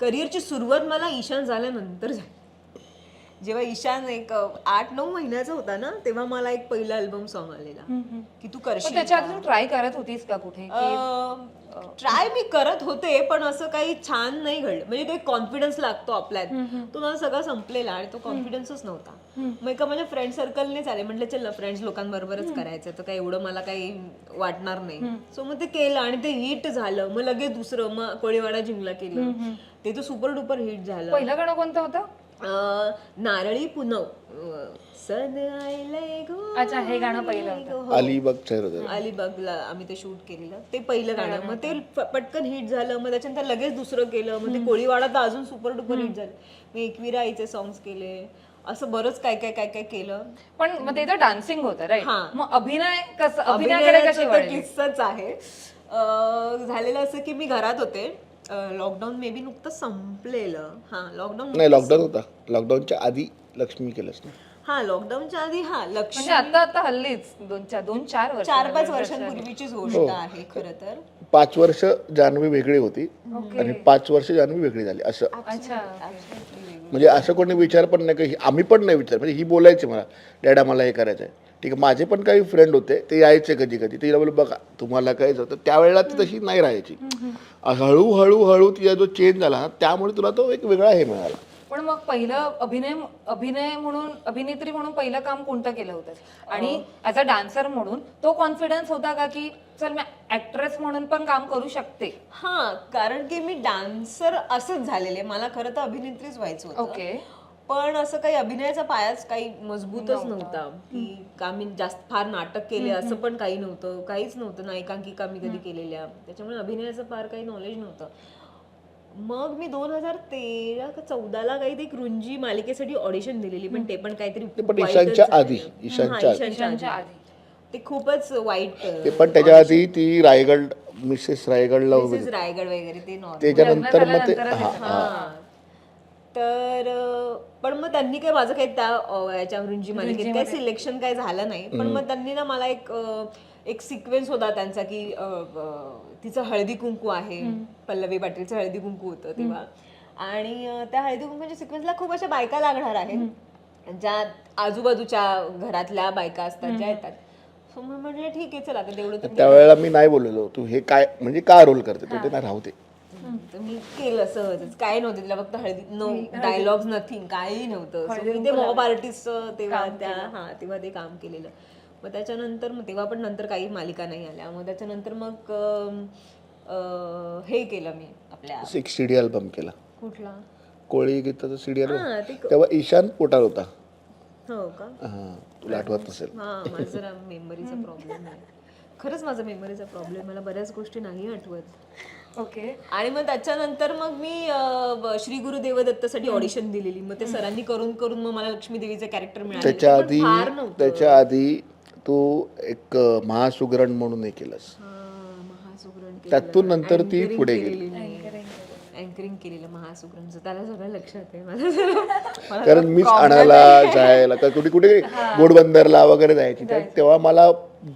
करिअरची सुरुवात मला ईशान झाल्यानंतर झाली. जेव्हा ईशान एक आठ नऊ महिन्याचा होता ना तेव्हा मला एक पहिला अल्बम सॉन्ग आलेला. की तू करशील त्याच्या आधी ट्राय करत होतीस का कुठे? ट्राय मी करत होते पण असं काही छान नाही घडलं. म्हणजे तो एक कॉन्फिडन्स लागतो आपल्यात. तो मला सगळा संपलेला आणि तो कॉन्फिडन्सच नव्हता. मग एका माझ्या फ्रेंड सर्कलने चाले म्हटलं चल ना फ्रेंड्स लोकांबरोबरच करायचं तर काही एवढं मला काही वाटणार नाही. सो मग ते केलं आणि ते हिट झालं. मग लगेच दुसरं मग कोळीवाडा जिंकला केलं. ते तर सुपर डुपर हिट झालं. पहिलं गाणं कोणतं होतं? नारळी पुनव. सन आयलंय गो अच्छा हे गाणं पहिलं होतं. हो. अलिबाग अलिबागला आम्ही ते शूट केलेलं. ते पहिलं गाणं. मग ते प- पटकन हिट झालं. मग त्याच्यानंतर लगेच दुसरं केलं. मग ते कोळीवाडा तर अजून सुपर डुपर हिट झालं. मी एकविरा आईचे सॉंग्स केले. असं बरंच काय काय काय काय केलं. पण मग ते तर डान्सिंग होतं राईट हा. मग अभिनय कसं अभिनयाकडे कशी अभिनयाचा तर वळली? किस्साच आहे. अं, झालेलं असं की मी घरात होते. लॉकडाऊन मे बी नुकतं संपलेलं. हा लॉकडाऊन नाही लॉकडाऊन होता. लॉकडाऊनच्या आधी लक्ष्मी केलंस ना? हा लॉकडाऊनच्या आधी हा लक्ष म्हणजे आता आता हल्लीच दोन चार दोन चार वर्ष चार पाच वर्षांपूर्वीचीच गोष्ट आहे खरं तर. पाच वर्ष जान्हवी वेगळी होती आणि पाच वर्ष जान्हवी वेगळी झाली असं. अच्छा. म्हणजे असं कोणी विचार पण नाही की आम्ही पण नाही विचार. म्हणजे ही बोलायची मला डॅडा मला हे करायचं आहे. ठीक आहे माझे पण काही फ्रेंड होते ते यायचे कधी कधी तिला बोलू बघा तुम्हाला काय होतं त्यावेळेला ती तशी नाही राहायची. हळूहळू हळू तिचा जो चेंज झाला ना त्यामुळे तुला तो एक वेगळा हे मिळाला. पण मग पहिलं अभिनय अभिनय म्हणून अभिनेत्री म्हणून पहिलं काम कोणतं केलं होतं? आणि ऍज अ डान्सर म्हणून तो कॉन्फिडन्स होता का की चल मी ऍक्ट्रेस म्हणून पण काम करू शकते? हा कारण की मी डान्सर असंच झालेले. मला खरं तर अभिनेत्रीच व्हायचं होतं. ओके. पण असं काही अभिनयाचा पायाच काही मजबूतच नव्हता. की का मी जास्त फार नाटक केले असं पण काही नव्हतं. काहीच नव्हतं. नायिकांकिका मी कधी केलेल्या. त्याच्यामुळे अभिनयाचं फार काही नॉलेज नव्हतं. मग मी दोन हजार तेरा का चौदाला काही ते कृंजी मालिकेसाठी ऑडिशन दिलेली पण ते पण काहीतरी पण ईशानच्या. आधी, ईशानच्या आधी. ईशानच्या आधी. ते खूपच वाईट ते पण त्याच्या आधी ती रायगड मिसेस रायगडला Mrs. रायगड वगैरे ते नॉर्मल. त्याच्यानंतर मग ते हा हा. तर अं, पण मग त्यांनी काय माझं काही त्या अं, याच्या रुंजी मालिकेत काही सिलेक्शन काही झालं नाही पण मग त्यांनी ना मला एक एक सिक्वेन्स होता त्यांचा की तिचं हळदी कुंकू आहे पल्लवी पाटीलचं हळदी कुंकू होतं तेव्हा. आणि त्या हळदी कुंकूच्या सिक्वेन्सला खूप अशा बायका लागणार आहेत ज्या आजूबाजूच्या घरातल्या बायका असतात ज्या येतात. म्हटलं ठीक आहे चला आता तेवढं तर त्यावेळेला मी नाही बोललेलो. तू हे काय म्हणजे का रोल करते? तर ते नाही राहू दे. तर मी केलं सहजच. काय नव्हतं तिला फक्त हळदी नो डायलॉग्स नथिंग काही नव्हतं. ते मॉब आर्टिस्ट तेव्हा त्या हा तेव्हा ते काम केलेलं. मग त्याच्यानंतर मग तेव्हा पण नंतर काही मालिका नाही आल्या. मग त्याच्यानंतर मग अं, हे केलं मी आपल्या एक सीडी अल्बम केला. कुठला? कोळी गीताचा सीडी हा अल्बम ते तेव्हा ईशान पोटार होता. हो का? हा तुला आठवत नसेल. हा माझा जरा मेमरीचा प्रॉब्लेम आहे. खरंच माझा मेमरीचा प्रॉब्लेम मला बऱ्याच गोष्टी नाही आठवत. ओके. आणि मग त्याच्यानंतर मग मी अं, ब- श्री गुरु देवदत्तसाठी ऑडिशन दिलेली. मग ते सरांनी करून करून मग मला लक्ष्मी देवीचं कॅरेक्टर मिळालं त्याच्या आधी त्याच्या आधी तू एक महासुगरण म्हणून हे केलंस. हा, महासुगरण त्यातून नंतर ती पुढे गेली. अँकरिंग केलेलं. महासुगरणचं. त्याला सगळं लक्षात आहे मला. कारण मीच आणायला जायला का कुठे कुठे गोडबंदरला वगैरे जायची. तर तेव्हा मला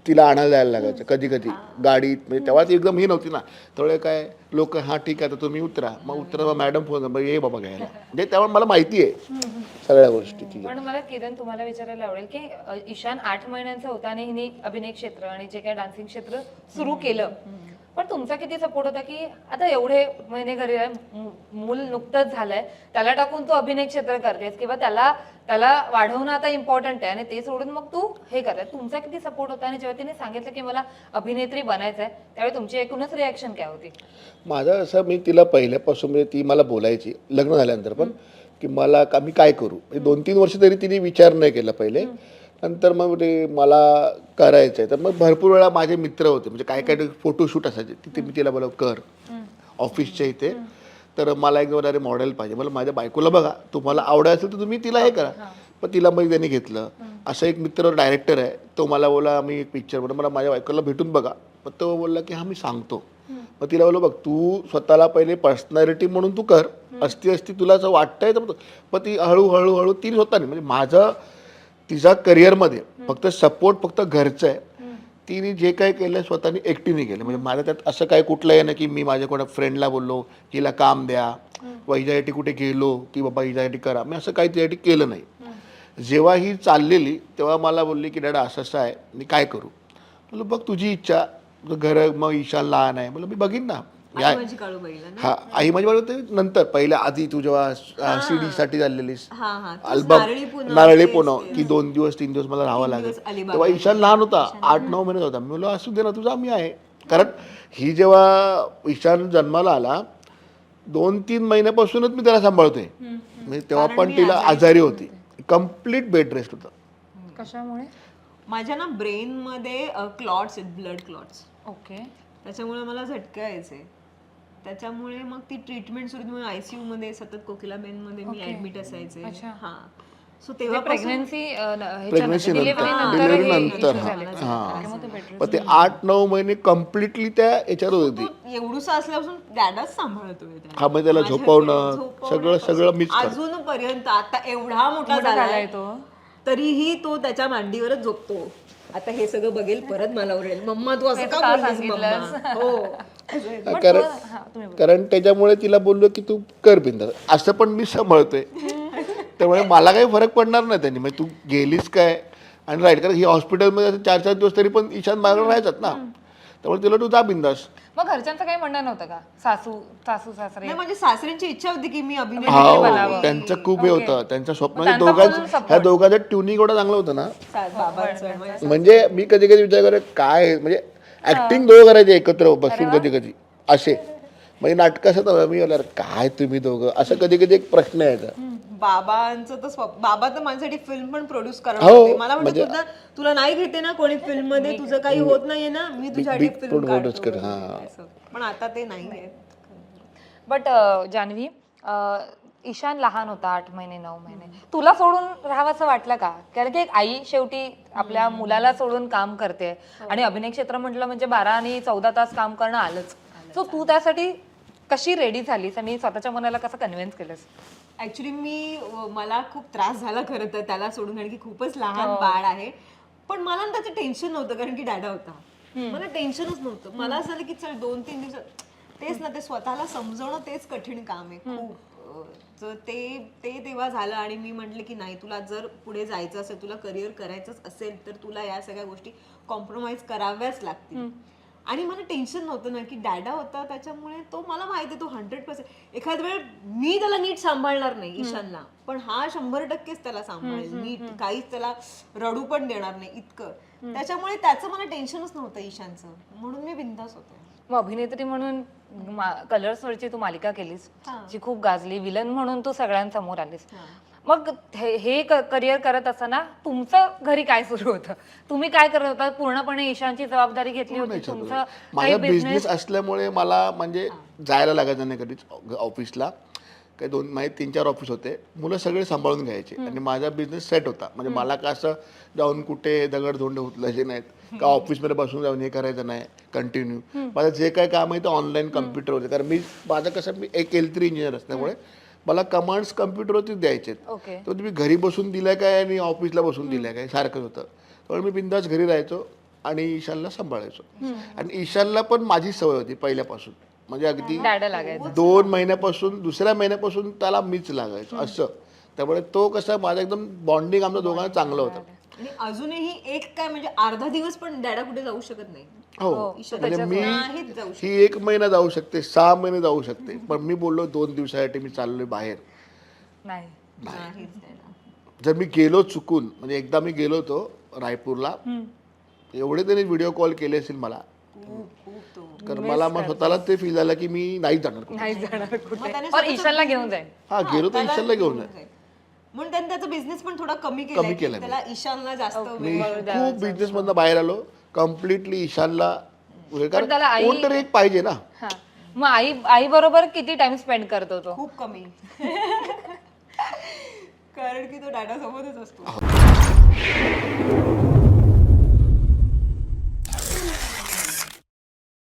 तिला आणायला जायला लागायचं कधी कधी. गाडीत म्हणजे तेव्हा ती एकदम ही नव्हती ना. थोडे काय लोक हा ठीक आहे तर तुम्ही उतरा. मग उतरा मग मॅडम फोन ये बाबा घ्यायला. म्हणजे तेव्हा मला माहिती आहे सगळ्या गोष्टी पण मला किरण तुम्हाला विचारायला आवडेल की अ, ईशान आठ महिन्यांचा होता आणि हिने अभिनय क्षेत्र आणि जे काही डान्सिंग क्षेत्र सुरू केलं पण तुमचा किती सपोर्ट होता की आता एवढे महिने घरी आहे मूल नुकतंच झालंय त्याला टाकून तू अभिनय क्षेत्र करतेस किंवा त्याला त्याला वाढवणं आता इम्पॉर्टंट आहे आणि ते सोडून मग तू हे करते तुमचा किती सपोर्ट होता आणि जेव्हा तिने सांगितलं की मला अभिनेत्री बनायचं आहे त्यावेळी तुमची एकूणच रिॲक्शन काय होती? माझं असं मी तिला पहिल्यापासून म्हणजे ती मला बोलायची लग्न झाल्यानंतर पण की मला का मी काय करू? म्हणजे दोन तीन वर्ष तरी तिने विचार नाही केला पहिले. नंतर मग ते मला करायचं आहे तर मग भरपूर वेळा माझे मित्र होते. म्हणजे काय काय फोटोशूट असायचे. तिथे मी तिला बोलव कर ऑफिसच्या इथे. तर मला एक अरे मॉडेल पाहिजे. मला माझ्या बायकोला बघा. तुम्हाला आवडत असेल तर तुम्ही तिला हे करा. पण तिला मग त्यांनी घेतलं. असं एक मित्र डायरेक्टर आहे. तो मला बोला आम्ही एक पिक्चर बनवू. मला माझ्या बायकोला भेटून बघा. मग तो बोलला की हा मी सांगतो. मग तिला बोललो बघ तू स्वतःला पहिले पर्सनॅलिटी म्हणून तू कर. असती असती तुला असं वाटतंय तर मग ती हळूहळू हळू ती स्वतः नाही. म्हणजे माझं तिचा करिअरमध्ये फक्त सपोर्ट फक्त घरचं आहे. तिने जे काही केलं स्वतःने एकटीने केलं म्हणजे माझं त्यात असं काय कुठलं आहे ना की मी माझ्या कोणा फ्रेंडला बोललो हिला काम द्या किंवा हिच्यासाठी कुठे गेलो की बाबा हिच्यासाठी करा. मी असं काही तिच्यासाठी केलं नाही. जेव्हा ही चाललेली तेव्हा मला बोलली की डॅडा असं असं आहे. मी काय करू? म्हणलं बघ तुझी इच्छा. घर मग ईशान लहान आहे. म्हणलं मी बघीन ना. हा आई माझी होती नंतर पहिल्या आधी तू जेव्हा सीडी साठी चाललेलीस हा हा. तोच अल्बम नारळी तेच. की दोन दिवस तीन दिवस मला राहावं लागेल. तेव्हा ईशान लहान होता आठ नऊ महिन्याचा होता. मी म्हणलो असू दे ना तुझा मी आहे. कारण ही जेव्हा ईशान जन्माला आला दोन तीन महिन्यापासूनच मी त्याला सांभाळतोय. म्हणजे तेव्हा पण तिला आजारी होती. कंप्लीट बेड रेस्ट होता. कशामुळे? माझ्या ना ब्रेन मध्ये क्लॉट्स आहेत ब्लड क्लॉट्स ओके. त्याच्यामुळे मला झटका यायचे त्याच्यामुळे मग ती ट्रीटमेंट सुरू. मग आयसीयू मध्ये सतत कोकिलाबेन मध्ये मी ऍडमिट असायचे. हा. सो तेव्हा प्रेग्नन्सी प्रेग्नन्सी नंतर. डिलिव्हरी नंतर. हा. पण ते आठ नऊ महिने कम्प्लिटली त्या याच्यावर होती एवढूसा असल्यापासून डॅडाच सांभाळतोय त्याला. हा म्हणजे त्याला झोपवणं सगळं सगळं मीच करतो. अजूनपर्यंत आता एवढा मोठा झालाय. तो. तरीही तो त्याच्या मांडीवरच झोपतो. आता हे सगळं बघेल परत मला ओरडेल मम्मा तू असं का बोललीस मम्मा? हो. असं. कारण कारण त्याच्यामुळे तिला बोललो की तू कर बिंदास असं पण मी सांभाळतोय. त्यामुळे मला काही फरक पडणार नाही त्यांनी. म्हणजे तू गेलीस काय? आणि राईट कारण ही हॉस्पिटलमध्ये चार चार दिवस तरी पण ईशान मागं राहायचात ना. त्यामुळे तिला तू जा बिंदास. मग घरच्यांचं काही म्हणणं नव्हतं का? सासू सासू सासरे. नाही म्हणजे सासऱ्यांची इच्छा होती की मी अभिनय हा त्यांचं खूप हे होतं. त्यांच्या स्वप्नात दोघांचं ह्या दोघांचं ट्युनिंग एवढं चांगलं होतं ना. बाबांचं म्हणजे म्हणजे मी कधी कधी विचार करे काय? आहे? म्हणजे ऍक्टिंग दोघं करायचे एकत्र बसून कधी कधी असे. म्हणजे नाटक असं तर मी बोलणार काय तुम्ही दोघं? असं कधी कधी एक प्रश्न यायचा. बाबांचं तर स्वप्न बाबा तर माझ्यासाठी फिल्म पण प्रोड्यूस करत हो, होते. मला म्हणजे म्हणजे- तुला तुला नाही घेते ना कोणी फिल्ममध्ये तुझं काही होत नाहीये ना? मी तुझ्यासाठी big फिल्म produce कर, काढतो हा. असं. पण आता ते नाहीये. बट जान्हवी अं, ईशान लहान होता आठ महिने नऊ महिने. तुला सोडून राहावंसं वाटलं का? कारण की एक आई शेवटी आपल्या मुलाला सोडून काम करते. आणि अभिनय क्षेत्र म्हटलं म्हणजे बारा आणि चौदा तास काम करणं आलंच. सो तू त्यासाठी कशी रेडी झालीस आणि स्वतःच्या मनाला कसं कन्व्हिन्स केलंस? ऍक्च्युली मी मला खूप त्रास झाला खरं तर त्याला सोडून कारण की खूपच लहान बाळ आहे. पण मला ना त्याचं टेन्शन नव्हतं कारण की डॅडा होता. मला टेन्शनच नव्हतं. मला असं झालं की चल दोन तीन दिवसात तेच ना ते स्वतःला समजवणं तेच कठीण काम आहे खूप. तर ते ते तेव्हा झालं आणि मी म्हटलं की नाही तुला जर पुढे जायचं असेल तुला करिअर करायचंच असेल तर तुला या सगळ्या गोष्टी कॉम्प्रोमाइज कराव्याच लागतील. आणि मला टेन्शन नव्हतं ना की डॅडा होता त्याच्यामुळे तो मला माहिती तो हंड्रेड पर्सेंट एखाद वेळ मी त्याला नीट सांभाळणार नाही ईशानला पण हा शंभर टक्केच त्याला सांभाळेल. नीट काहीच त्याला रडू पण देणार नाही इतकं. त्याच्यामुळे त्याचं मला टेन्शनच नव्हतं ईशानचं. म्हणून मी बिंदास होते. मग अभिनेत्री म्हणून कलर्स वरची तू मालिका केलीस जी खूप गाजली. विलन म्हणून तू सगळ्यांसमोर आलीस. मग हे- हे करिअर करत असताना तुमचं घरी काय सुरू होतं? तुम्ही काय करत होता? पूर्णपणे ईशानची जबाबदारी घेतली होती. तुमचं माझा बिझनेस बिझनेस असल्यामुळे मला म्हणजे जायला लागायचं नाही कधीच ऑफिसला काही दोन माझे तीन चार ऑफिस होते. मुलं सगळे सांभाळून घ्यायचे. आणि माझा बिझनेस सेट होता. म्हणजे मला का असं जाऊन कुठे दगड धोंड उचलायचे नाहीत. का ऑफिसमध्ये बसून जाऊन हे करायचं नाही कंटिन्यू माझं जे काय काम आहे ते ऑनलाईन कम्प्युटरवरती कारण मी माझं कसं मी एक एल थ्री इंजिनियर असल्यामुळे मला कमांड्स कम्प्युटरवरतीच द्यायचे ओके तर तुम्ही घरी बसून दिलाय काय आणि ऑफिसला बसून दिलाय काय? सारखंच होतं. त्यामुळे मी बिंदास घरी राहायचो आणि ईशानला सांभाळायचो. आणि ईशानला पण माझी सवय होती पहिल्यापासून. म्हणजे अगदी दोन महिन्यापासून दुसऱ्या महिन्यापासून त्याला मीच लागायचो. असं. त्यामुळे तो कसं माझं एकदम बॉन्डिंग आमचं दोघांना चांगलं होतं. आणि अजूनही एक काय म्हणजे अर्धा दिवस पण डॅडा कुठे जाऊ शकत नाही. हो म्हणजे मी नाहीच जाऊ शकत ही एक महिना जाऊ शकते सहा महिने जाऊ शकते. पण मी बोललो दोन दिवसासाठी मी चाललोय बाहेर. नाही. नाहीच डॅडा जर मी गेलो चुकून म्हणजे एकदा मी गेलो होतो रायपूरला एवढे त्यांनी व्हिडिओ कॉल केले असेल मला. खूप खूप तो. कारण मला मग स्वतःला ते फील झालं की मी नाही जाणार कुठे. नाही जाणार कुठे. त्याने और ईशानला घेऊन जाईल. हा गेलो तर ईशानला घेऊन जाय म्हणून त्यांनी त्याचा बिझनेस पण थोडा कमी कमी केलाय. केलाय की त्याला ईशानला जास्त मी वेळ खूप बिझनेस मधनं बाहेर आलो. कम्प्लिटली ईशानला पण त्याला आई- कोणतरी एक पाहिजे ना. हा. मग आई आई बरोबर किती टाइम स्पेंड करतो तो? खूप कमी. कारण की तो डाटा सोबतच असतो.